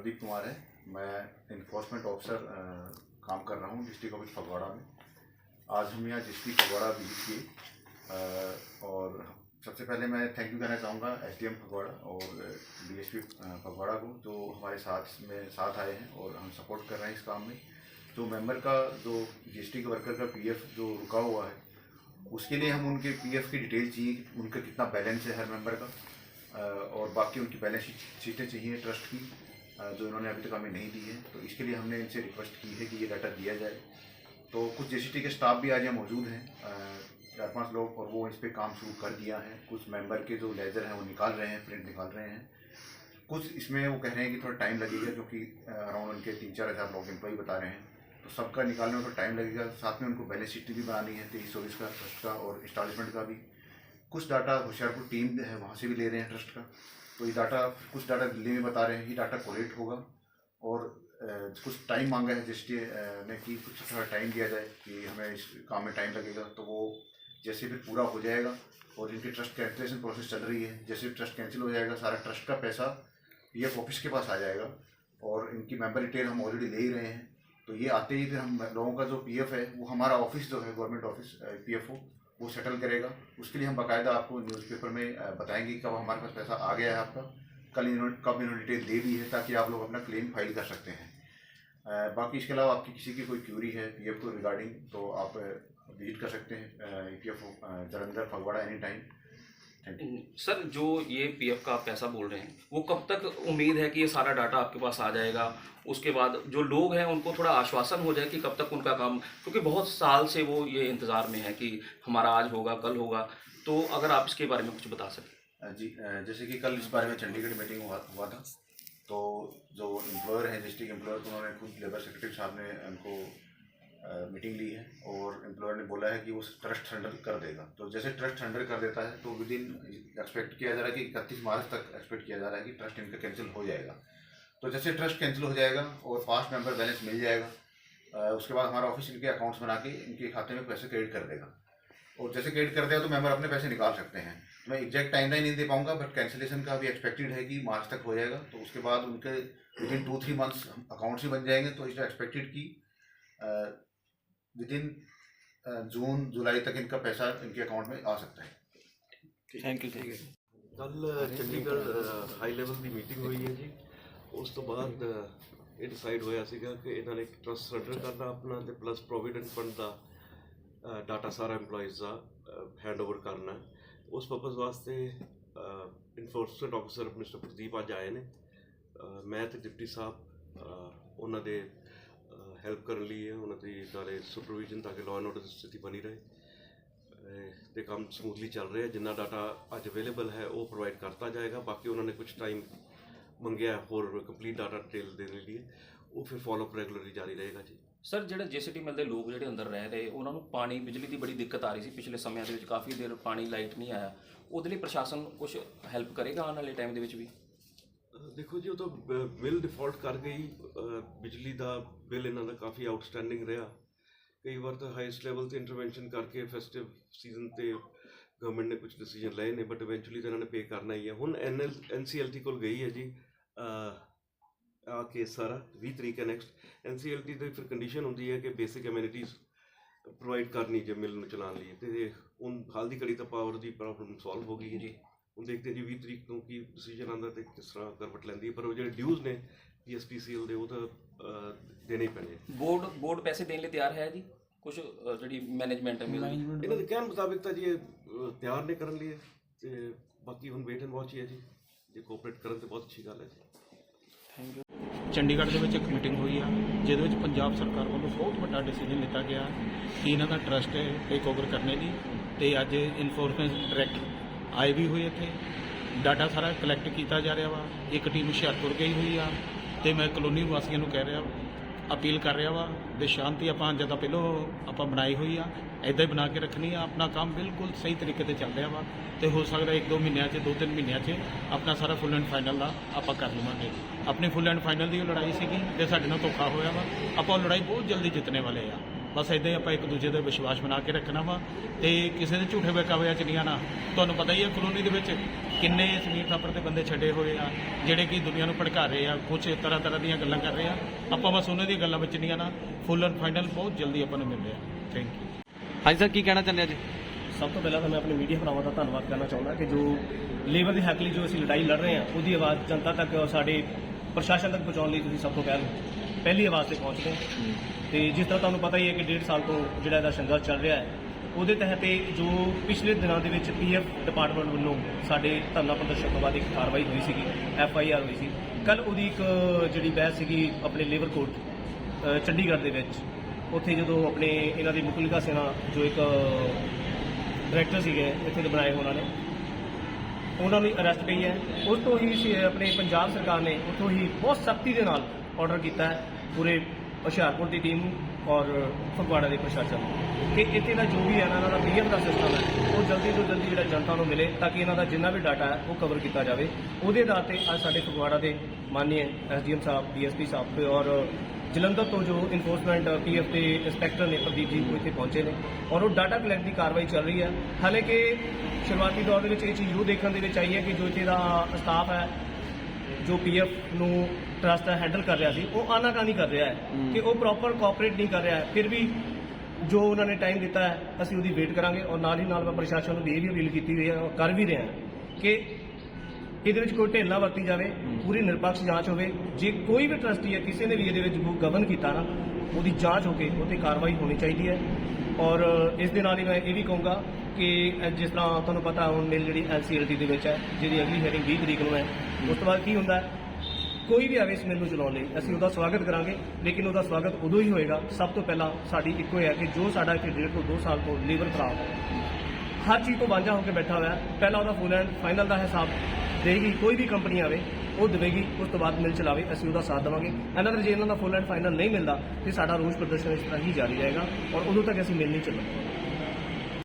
प्रदीप कुमार है। मैं enforcement officer काम कर रहा हूँ डिस्ट्रिक्ट ऑफ़िस फगवाड़ा में। आज हम यहाँ डिस्ट्रिक्ट फगवाड़ा विज़िट किए। और सबसे पहले मैं थैंक यू कहना चाहूँगा एस डी एम फगवाड़ा और डी एस पी फगवाड़ा को, जो हमारे साथ में साथ आए हैं और हम सपोर्ट कर रहे हैं इस काम में। जो मेंबर का, जो डिस्ट्रिक्ट वर्कर का पीएफ जो रुका हुआ है, उसके लिए हम उनके पीएफ की डिटेल चाहिए उनका कितना बैलेंस है हर मेंबर का। और बाकी उनकी बैलेंस शीट चाहिए ट्रस्ट की। जो इन्होंने अभी तक हमें नहीं दी है तो इसके लिए हमने इनसे रिक्वेस्ट की है कि ये डाटा दिया जाए। तो कुछ जे के स्टाफ भी आज यहाँ मौजूद हैं चार पाँच लोग, और वो इस पर काम शुरू कर दिया है। कुछ मेंबर के जो लेजर हैं, वो निकाल रहे हैं प्रिंट निकाल रहे हैं। कुछ इसमें वो कह रहे हैं कि थोड़ा टाइम लगेगा क्योंकि अराउंड उनके तीन चार हज़ार लोग एम्प्लॉय बता रहे हैं। तो सबका निकालने में थोड़ा टाइम लगेगा, साथ में उनको बैलेंस शीट भी बनानी है, तेईस चौबीस का ट्रस्ट का और इंस्टॉलमेंट का भी। कुछ डाटा होशियारपुर टीम है, वहाँ से भी ले रहे हैं ट्रस्ट का। तो ये डाटा कुछ डाटा दिल्ली में बता रहे हैं, ये डाटा कोलेक्ट होगा। और कुछ टाइम मांगा है जिसके ने कि कुछ थोड़ा टाइम दिया जाए कि हमें इस काम में टाइम लगेगा। तो वो जैसे फिर पूरा हो जाएगा और इनकी ट्रस्ट कैंसिलेशन प्रोसेस चल रही है, जैसे ट्रस्ट कैंसिल हो जाएगा, सारा ट्रस्ट का पैसा पी ऑफ़िस के पास आ जाएगा और इनकी मेंबर डिटेल हम ऑलरेडी ले ही रहे हैं। तो ये आते ही फिर हम लोगों का जो पीएफ है, वो हमारा ऑफ़िस जो है गवर्नमेंट ऑफ़िस पीएफओ वो सेटल करेगा। उसके लिए हम बाकायदा आपको न्यूज़पेपर में बताएँगे कब हमारे पास पैसा आ गया है आपका। कल कब इन्होंने डिटेल दे दी है ताकि आप लोग अपना क्लेम फ़ाइल कर सकते हैं। बाकी इसके अलावा आपकी किसी की कोई क्यूरी है पी को रिगार्डिंग तो आप विज़िट कर सकते हैं P F Jalandhar, Phagwara any time sir जो ये पीएफ का आप पैसा बोल रहे हैं वो कब तक उम्मीद है कि ये सारा डाटा आपके पास आ जाएगा? उसके बाद जो लोग हैं उनको थोड़ा आश्वासन हो जाए कि कब तक उनका काम क्योंकि बहुत साल से वो ये इंतज़ार में है कि हमारा आज होगा कल होगा। तो अगर आप इसके बारे में कुछ बता सकें। जी जैसे कि कल इस बारे में चंडीगढ़ मीटिंग हुआ हुआ था। तो जो एम्प्लॉयर हैं डिस्ट्रिक्ट एम्प्लॉयर उन्होंने खुद लेबर सेक्रेटरी साहब ने उनको मीटिंग ली है और एम्प्लॉयर ने बोला है कि वो ट्रस्ट हैंडल कर देगा। तो जैसे ट्रस्ट हैंडल कर देता है तो विद इन एक्सपेक्ट किया जा रहा है कि इकतीस मार्च तक एक्सपेक्ट किया जा रहा है कि ट्रस्ट इनका कैंसिल हो जाएगा। तो जैसे ट्रस्ट कैंसिल हो जाएगा और फास्ट मेंबर बैलेंस मिल जाएगा उसके बाद हमारा ऑफ़िस इनके अकाउंट्स बना के इनके खाते में पैसे क्रेडिट कर देगा। और जैसे क्रेडिट कर देगा तो मेंबर अपने पैसे निकाल सकते हैं। तो मैं एग्जैक्ट टाइमलाइन नहीं दे पाऊँगा बट कैंसिलेशन का भी एक्सपेक्टेड है कि मार्च तक हो जाएगा। तो उसके बाद उनके within two three months accounts ही बन जाएँगे। तो इस एक्सपेक्टेड कि विद इन जून जुलाई तक इनका पैसा इनके अकाउंट में आ सकता है थैंक यू थैंक यू ਕੱਲ ਚੰਡੀਗੜ੍ਹ ਹਾਈ ਲੈਵਲ ਦੀ ਮੀਟਿੰਗ ਹੋਈ ਹੈ ਜੀ ਉਸ ਤੋਂ ਬਾਅਦ ਅ, ਇਹ ਡਿਸਾਈਡ ਹੋਇਆ ਸੀਗਾ ਕਿ ਇਹਨਾਂ ਨੇ ਟਰਸਟ ਸਰੈਂਡਰ ਕਰਨਾ ਆਪਣਾ ਤੇ ਪਲੱਸ ਪ੍ਰੋਵੀਡੈਂਟ ਫੰਡ ਦਾ ਡਾਟਾ ਸਾਰਾ EMPLOYEES ਦਾ ਹੈਂਡਓਵਰ ਕਰਨਾ ਹੈ। ਉਸ ਪਰਪਸ ਵਾਸਤੇ ਇਨਫੋਰਸਮੈਂਟ ਆਫੀਸਰ ਮਿਸਟਰ ਪ੍ਰਦੀਪ ਅੱਜ ਆਏ ਨੇ ਅ, ਮੈਂ ਤੇ ਡਿਪਟੀ ਸਾਹਿਬ ਅ, ਉਹਨਾਂ ਦੇ ਹੈਲਪ ਕਰਨ ਲਈ ਹੈ, ਉਹਨਾਂ ਦੀ ਨਾਲੇ ਸੁਪਰਵਿਜ਼ਨ ਤਾਂ ਕਿ ਲਾਅ ਐਂਡ ਆਰਡਰ ਦੀ ਸਥਿਤੀ ਬਣੀ ਰਹੇ। ਅਹ ਤੇ ਕੰਮ ਸਮੂਥਲੀ ਚੱਲ ਰਿਹਾ, ਜਿੰਨਾ ਡਾਟਾ ਅੱਜ ਅਵੇਲੇਬਲ ਹੈ, ਉਹ ਪ੍ਰੋਵਾਈਡ ਕਰਤਾ ਜਾਏਗਾ। ਬਾਕੀ ਉਹਨਾਂ ਨੇ ਕੁਝ ਟਾਈਮ ਮੰਗਿਆ ਹੋਰ ਕੰਪਲੀਟ ਡਾਟਾ ਡਿਟੇਲ ਦੇਣ ਲਈ, ਉਹ ਫਿਰ ਫਾਲੋਅਪ ਰੈਗੂਲਰਲੀ ਜਾਰੀ ਰਹੇਗਾ ਜੀ। ਸਰ ਜਿਹੜੇ ਜੀਸੀਟੀ ਮਿਲ ਦੇ ਲੋਕ ਜਿਹੜੇ ਅੰਦਰ ਰਹਿ ਰਹੇ, ਉਹਨਾਂ ਨੂੰ ਪਾਣੀ, ਬਿਜਲੀ ਦੀ ਬੜੀ ਦਿੱਕਤ ਆ ਰਹੀ ਸੀ ਪਿਛਲੇ ਸਮਿਆਂ ਦੇ ਵਿੱਚ। ਕਾਫੀ ਦੇਰ ਪਾਣੀ ਲਾਈਟ ਨਹੀਂ ਆਇਆ। ਉਹਦੇ ਲਈ ਪ੍ਰਸ਼ਾਸਨ ਕੁਝ ਹੈਲਪ ਕਰੇਗਾ ਆਉਣ ਵਾਲੇ ਟਾਈਮ ਦੇ ਵਿੱਚ ਵੀ? ਦੇਖੋ ਜੀ, ਉਹ ਤਾਂ ਬਿੱਲ ਡਿਫਾਲਟ ਕਰ ਗਈ ਬਿਜਲੀ ਦਾ ਬਿੱਲ ਇਹਨਾਂ ਦਾ ਕਾਫੀ ਆਊਟਸਟੈਂਡਿੰਗ ਰਿਹਾ। ਕਈ ਵਾਰ ਤਾਂ ਹਾਈਐਸਟ ਲੈਵਲ ਤੇ ਇੰਟਰਵੈਂਸ਼ਨ ਕਰਕੇ ਫੈਸਟਿਵ ਸੀਜ਼ਨ ਤੇ ਗਵਰਨਮੈਂਟ ਨੇ ਕੁਝ ਡਿਸੀਜਨ ਲਏ ਨੇ ਬਟ ਇਵੈਂਚੁਅਲੀ ਤਾਂ ਇਹਨਾਂ ਨੇ ਪੇ ਕਰਨਾ ਹੀ ਹੈ। ਹੁਣ ਐਨਐਲ ਐਨਸੀਐਲਟੀ ਕੋਲ ਗਈ ਹੈ ਜੀ, ਅਹ, ਆ ਕੇਸ ਸਾਰਾ 20 ਤਰੀਕ ਹੈ ਨੈਕਸਟ ਐਨਸੀਐਲਟੀ ਦੀ ਫਿਰ ਕੰਡੀਸ਼ਨ ਹੁੰਦੀ ਹੈ ਕਿ ਬੇਸਿਕ ਐਮਿਨਿਟੀਜ਼ ਪ੍ਰੋਵਾਈਡ ਕਰਨੀ ਜੇ ਮਿਲ ਨੂੰ ਚਲਾਉਣ ਲਈ। ਤੇ ਹੁਣ ਹਾਲ ਦੀ ਘੜੀ ਤਾਂ ਪਾਵਰ ਦੀ ਪ੍ਰੋਬਲਮ ਸੋਲਵ ਹੋ ਗਈ ਹੈ ਜੀ। ਹੁਣ ਦੇਖਦੇ ਜੀ 20 ਤਰੀਕ ਨੂੰ ਕੀ ਡਿਸੀਜਨ ਆਉਂਦਾ ਤੇ ਕਿਸ ਤਰ੍ਹਾਂ ਕਰਵਟ ਲੈਂਦੀ ਹੈ ਪਰ ਉਹ ਜਿਹੜੇ ਡਿਊਜ਼ ਨੇ ਪੀਐਸਪੀਸੀਐਲ ਦੇ ਉਹ ਤਾਂ ਦੇਣੇ ਹੀ ਪੈਣੇ। ਬੋਰਡ ਬੋਰਡ ਪੈਸੇ ਦੇਣ ਲਈ ਤਿਆਰ ਹੈ ਜੀ? ਕੁਝ ਜਿਹੜੀ ਮੈਨੇਜਮੈਂਟ ਹੈ ਦੀ ਇਹਨਾਂ ਦੇ ਕਹਿਣ ਮੁਤਾਬਿਕ ਤਾਂ ਜੀ ਇਹ ਤਿਆਰ ਨੇ ਕਰਨ ਲਈ ਤੇ ਬਾਕੀ ਹੁਣ ਵੇਟ ਐਂਡ ਵਾਚ ਹੀ ਹੈ ਜੀ। ਜੇ ਕੋਆਪਰੇਟ ਕਰਨ ਤੇ ਬਹੁਤ ਅੱਛੀ ਗੱਲ ਹੈ ਜੀ। ਚੰਡੀਗੜ੍ਹ ਦੇ ਵਿੱਚ ਇੱਕ ਮੀਟਿੰਗ ਹੋਈ ਆ ਜਿਹਦੇ ਵਿੱਚ ਪੰਜਾਬ ਸਰਕਾਰ ਵੱਲੋਂ ਬਹੁਤ ਵੱਡਾ ਡਿਸੀਜਨ ਲਿੱਤਾ ਗਿਆ ਕਿ ਇਹਨਾਂ ਦਾ ਟਰਸਟ ਟੇਕ ਓਵਰ ਕਰਨੇ ਲਈ ਤੇ ਅੱਜ ਇਨਫੋਰਸਮੈਂਟ ਡਾਇਰੈਕਟਰ ਆਏ ਵੀ ਹੋਏ ਇੱਥੇ। ਡਾਟਾ ਸਾਰਾ ਕਲੈਕਟ ਕੀਤਾ ਜਾ ਰਿਹਾ ਵਾ। ਇੱਕ ਟੀਮ ਹੁਸ਼ਿਆਰਪੁਰ ਗਈ ਹੋਈ ਆ ਤੇ ਮੈਂ ਕਲੋਨੀ ਵਾਸੀਆਂ ਨੂੰ ਕਹਿ ਰਿਹਾ, ਅਪੀਲ ਕਰ ਰਿਹਾ ਵਾ, ਵੀ ਸ਼ਾਂਤੀ ਆਪਾਂ ਜਿੱਦਾਂ ਪਹਿਲਾਂ ਆਪਾਂ ਬਣਾਈ ਹੋਈ ਆ ਐਦਾਂ ਹੀ ਬਣਾ ਕੇ ਰੱਖਣੀ ਆ। ਆਪਣਾ ਕੰਮ ਬਿਲਕੁਲ ਸਹੀ ਤਰੀਕੇ ਤੇ ਚੱਲ ਰਿਹਾ ਵਾ ਤੇ ਹੋ ਸਕਦਾ ਇੱਕ ਦੋ ਮਹੀਨਿਆਂ 'ਚ, ਦੋ ਤਿੰਨ ਮਹੀਨਿਆਂ 'ਚ ਆਪਣਾ ਸਾਰਾ ਫੁੱਲ ਐਂਡ ਫਾਈਨਲ ਦਾ ਆਪਾਂ ਕਰ ਲਵਾਂਗੇ। ਆਪਣੀ ਫੁੱਲ ਐਂਡ ਫਾਈਨਲ ਦੀ ਉਹ ਲੜਾਈ ਸੀਗੀ ਤੇ ਸਾਡੇ ਨਾਲ ਧੋਖਾ ਹੋਇਆ ਵਾ। ਆਪਾਂ ਉਹ ਲੜਾਈ ਬਹੁਤ ਜਲਦੀ ਜਿੱਤਣੇ ਵਾਲੇ ਆ। ਬਸ ਇਦਾਂ ਹੀ ਆਪਾਂ ਇੱਕ ਦੂਜੇ ਤੇ ਵਿਸ਼ਵਾਸ ਬਣਾ ਕੇ ਰੱਖਣਾ ਵਾ ਤੇ ਕਿਸੇ ਦੇ ਝੂਠੇ ਬੇਕਾਵਿਆਂ ਚ ਨਹੀਂ ਆਣਾ ਤੁਹਾਨੂੰ ਪਤਾ ਹੀ ਹੈ ਕਲੋਨੀ ਦੇ ਵਿੱਚ ਕਿੰਨੇ ਸਮੀਰ ਥਾਪਰ ਦੇ ਬੰਦੇ ਛੱਡੇ ਹੋਏ ਆ ਜਿਹੜੇ ਕਿ ਦੁਨੀਆ ਨੂੰ ਭੜਕਾ ਰਹੇ ਆ ਕੁਝ ਤਰ੍ਹਾਂ ਤਰ੍ਹਾਂ ਦੀਆਂ ਗੱਲਾਂ ਕਰ ਰਹੇ ਆ। ਆਪਾਂ ਬਸ ਉਹਨਾਂ ਦੀਆਂ ਗੱਲਾਂ ਵਿੱਚ ਨਹੀਂ ਆਣਾ ਫੁੱਲ ਐਂਡ ਫਾਈਨਲ ਬਹੁਤ ਜਲਦੀ ਆਪਾਂ ਨੂੰ ਮਿਲ ਰਿਹਾ। ਥੈਂਕ ਯੂ ਹਾਂਜੀ ਸਰ ਕੀ ਕਹਿਣਾ ਚਾਹੁੰਦੇ ਅੱਜ ਸਭ ਤੋਂ ਪਹਿਲਾਂ ਤਾਂ ਮੈਂ ਆਪਣੇ ਮੀਡੀਆ ਭਰਾਵਾਂ ਦਾ ਧੰਨਵਾਦ ਕਰਨਾ ਚਾਹੁੰਦਾ ਕਿ ਜੋ ਲੇਬਰ ਦੇ ਹੱਕ ਲਈ ਜੋ ਅਸੀਂ ਲੜਾਈ ਲੜ ਰਹੇ ਹਾਂ ਉਹਦੀ ਆਵਾਜ਼ ਜਨਤਾ ਤੱਕ ਔਰ ਸਾਡੇ ਪ੍ਰਸ਼ਾਸਨ ਤੱਕ ਪਹੁੰਚਾਉਣ ਲਈ ਤੁਸੀਂ ਸਭ ਤੋਂ ਪਹਿਲ। ਪਹਿਲੀ ਆਵਾਜ਼ ਤੇ ਪਹੁੰਚਦੇ ਹੋ। ਤੇ ਜਿਸ ਤਰ੍ਹਾਂ ਤੁਹਾਨੂੰ ਪਤਾ ਹੀ ਹੈ ਕਿ ਡੇਢ ਸਾਲ ਤੋਂ ਜਿਹੜਾ ਇਹਦਾ ਸੰਘਰਸ਼ ਚੱਲ ਰਿਹਾ ਹੈ ਉਹਦੇ ਤਹਿਤ ਇਹ ਜੋ ਪਿਛਲੇ ਦਿਨਾਂ ਦੇ ਵਿੱਚ ਪੀਐਫ ਡਿਪਾਰਟਮੈਂਟ ਵੱਲੋਂ ਸਾਡੇ ਧਰਨਾ ਪ੍ਰਦਰਸ਼ਨ ਤੋਂ ਬਾਅਦ ਇੱਕ ਕਾਰਵਾਈ ਹੋਈ ਸੀਗੀ ਐਫ ਆਈ ਆਰ ਹੋਈ ਸੀ। ਕੱਲ ਉਹਦੀ ਇੱਕ ਜਿਹੜੀ ਬਹਿਸ ਸੀਗੀ ਆਪਣੇ ਲੇਬਰ ਕੋਰਟ ਚੰਡੀਗੜ੍ਹ ਦੇ ਵਿੱਚ ਉੱਥੇ ਜਦੋਂ ਆਪਣੇ ਇਹਨਾਂ ਦੀ ਮੁਕਲਿਕਾ ਸੇਨਾ ਜੋ ਇੱਕ ਡਾਇਰੈਕਟਰ ਸੀਗੇ ਇੱਥੇ ਦੇ ਬਣਾਏ ਉਹਨਾਂ ਨੇ ਉਹਨਾਂ ਨੂੰ ਅਰੈਸਟ ਪਈ ਹੈ। ਉਸ ਤੋਂ ਹੀ ਆਪਣੇ ਪੰਜਾਬ ਸਰਕਾਰ ਨੇ ਉੱਥੋਂ ਹੀ ਬਹੁਤ ਸਖਤੀ ਦੇ ਨਾਲ ਆਰਡਰ ਕੀਤਾ ਹੈ ਪੂਰੇ ਹੁਸ਼ਿਆਰਪੁਰ ਦੀ ਟੀਮ ਨੂੰ ਔਰ ਫਗਵਾੜਾ ਦੇ ਪ੍ਰਸ਼ਾਸਨ ਨੂੰ। ਕਿ ਇੱਥੇ ਦਾ ਜੋ ਵੀ ਹੈ, ਇਹਨਾਂ ਦਾ ਪੀਐਫ ਦਾ ਸਿਸਟਮ ਹੈ, ਉਹ ਜਲਦੀ ਤੋਂ ਜਲਦੀ ਜਿਹੜਾ ਜਨਤਾ ਨੂੰ ਮਿਲੇ ਤਾਂ ਕਿ ਇਹਨਾਂ ਦਾ ਜਿੰਨਾ ਵੀ ਡਾਟਾ ਹੈ, ਉਹ ਕਵਰ ਕੀਤਾ ਜਾਵੇ। ਉਹਦੇ ਆਧਾਰ ਤੇ ਅੱਜ ਸਾਡੇ ਫਗਵਾੜਾ ਦੇ ਮਾਨਯ ਐਸਡੀਐਮ ਸਾਹਿਬ, ਡੀਐਸਪੀ ਸਾਹਿਬ ਤੇ ਔਰ ਜਲੰਧਰ ਤੋਂ ਜੋ ਇਨਫੋਰਸਮੈਂਟ ਪੀਐਫ ਦੇ ਇੰਸਪੈਕਟਰ ਨੇ ਪ੍ਰਦੀਪ ਜੀ, ਉਹ ਇੱਥੇ ਪਹੁੰਚੇ ਨੇ। ਔਰ ਉਹ ਡਾਟਾ ਕਲੈਕਟ ਦੀ ਕਾਰਵਾਈ ਚੱਲ ਰਹੀ ਹੈ। ਹਾਲਾਂਕਿ, ਸ਼ੁਰੂਆਤੀ ਦੌਰ ਦੇ ਵਿੱਚ ਇਹ ਚੀਜ਼ ਉਹ ਦੇਖਣ ਦੇ ਵਿੱਚ ਆਈ ਹੈ ਕਿ ਜੋ ਇੱਥੇ ਦਾ ਸਟਾਫ ਹੈ ਜੋ ਪੀਐਫ ਨੂੰ ਟਰਸਟ ਹੈਂਡਲ ਕਰ ਰਿਹਾ ਸੀ ਉਹ ਆਨਾਕਾਨੀ ਕਰ ਰਿਹਾ ਹੈ ਕਿ ਉਹ ਪ੍ਰੋਪਰ ਕੋਆਪਰੇਟ ਨਹੀਂ ਕਰ ਰਿਹਾ ਹੈ। ਫਿਰ ਵੀ ਜੋ ਉਹਨਾਂ ਨੇ ਟਾਈਮ ਦਿੱਤਾ ਹੈ ਅਸੀਂ ਉਹਦੀ ਵੇਟ ਕਰਾਂਗੇ ਔਰ ਨਾਲ ਹੀ ਨਾਲ ਮੈਂ ਪ੍ਰਸ਼ਾਸਨ ਨੂੰ ਵੀ ਇਹ ਵੀ ਅਪੀਲ ਕੀਤੀ ਹੋਈ ਹੈ ਔਰ ਕਰ ਵੀ ਰਿਹਾ ਕਿ ਇਹਦੇ ਵਿੱਚ ਕੋਈ ਢਿੱਲ ਵਰਤੀ ਜਾਵੇ ਪੂਰੀ ਨਿਰਪੱਖ ਜਾਂਚ ਹੋਵੇ। ਜੇ ਕੋਈ ਵੀ ਟਰਸਟੀ ਹੈ ਕਿਸੇ ਨੇ ਵੀ ਇਹਦੇ ਵਿੱਚ ਗਵਨ ਕੀਤਾ ਨਾ ਉਹਦੀ ਜਾਂਚ ਹੋ ਕੇ ਉਹ ਤੇ ਕਾਰਵਾਈ ਹੋਣੀ ਚਾਹੀਦੀ ਹੈ। ਔਰ ਇਸ ਦੇ ਨਾਲ ਹੀ ਮੈਂ ਇਹ ਵੀ ਕਹੂੰਗਾ ਕਿ ਜਿਸ ਤਰ੍ਹਾਂ ਤੁਹਾਨੂੰ ਪਤਾ ਹੁਣ ਮੇਰੀ ਜਿਹੜੀ ਐਨਸੀਐਲਟੀ ਦੇ ਵਿੱਚ ਹੈ ਜਿਹਦੀ ਅਗਲੀ ਹੀਅਰਿੰਗ 20 ਤਰੀਕ ਨੂੰ ਹੈ ਉਸ ਤੋਂ ਬਾਅਦ ਕੀ ਹੁੰਦਾ ਹੈ? ਕੋਈ ਵੀ ਆਵੇ ਇਸ ਮਿਲ ਨੂੰ ਚਲਾਉਣ ਲਈ, ਅਸੀਂ ਉਹਦਾ ਸਵਾਗਤ ਕਰਾਂਗੇ, ਲੇਕਿਨ ਉਹਦਾ ਸਵਾਗਤ ਉਦੋਂ ਹੀ ਹੋਏਗਾ, ਸਭ ਤੋਂ ਪਹਿਲਾਂ ਸਾਡੀ ਇੱਕੋ ਹੀ ਹੈ ਕਿ ਜੋ ਸਾਡਾ ਇੱਥੇ ਡੇਢ ਤੋਂ 2 ਸਾਲ ਤੋਂ ਲੇਬਰ ਖਰਾਬ ਹੈ, ਹਰ ਚੀਜ਼ ਤੋਂ ਵਾਂਝਾ ਹੋ ਕੇ ਬੈਠਾ ਹੋਇਆ ਹੈ। ਪਹਿਲਾਂ ਉਹਦਾ ਫੁੱਲ ਐਂਡ ਫਾਈਨਲ ਦਾ ਹਿਸਾਬ ਦੇਗੀ ਕੋਈ ਵੀ ਕੰਪਨੀ ਆਵੇ, ਉਹ ਦੇਵੇਗੀ, ਉਸ ਤੋਂ ਬਾਅਦ ਮਿਲ ਚਲਾਵੇ, ਅਸੀਂ ਉਹਦਾ ਸਾਥ ਦੇਵਾਂਗੇ। ਇਹਨਾਂ ਦਾ ਜੇ ਇਹਨਾਂ ਦਾ ਫੁੱਲ ਐਂਡ ਫਾਈਨਲ ਨਹੀਂ ਮਿਲਦਾ, ਤੇ ਸਾਡਾ ਰੋਸ ਪ੍ਰਦਰਸ਼ਨ ਇਸ ਤਰ੍ਹਾਂ ਹੀ ਜਾਰੀ ਰਹੇਗਾ, ਔਰ ਉਦੋਂ ਤੱਕ ਅਸੀਂ ਮਿਲ ਨਹੀਂ ਚੱਲਾਂਗੇ।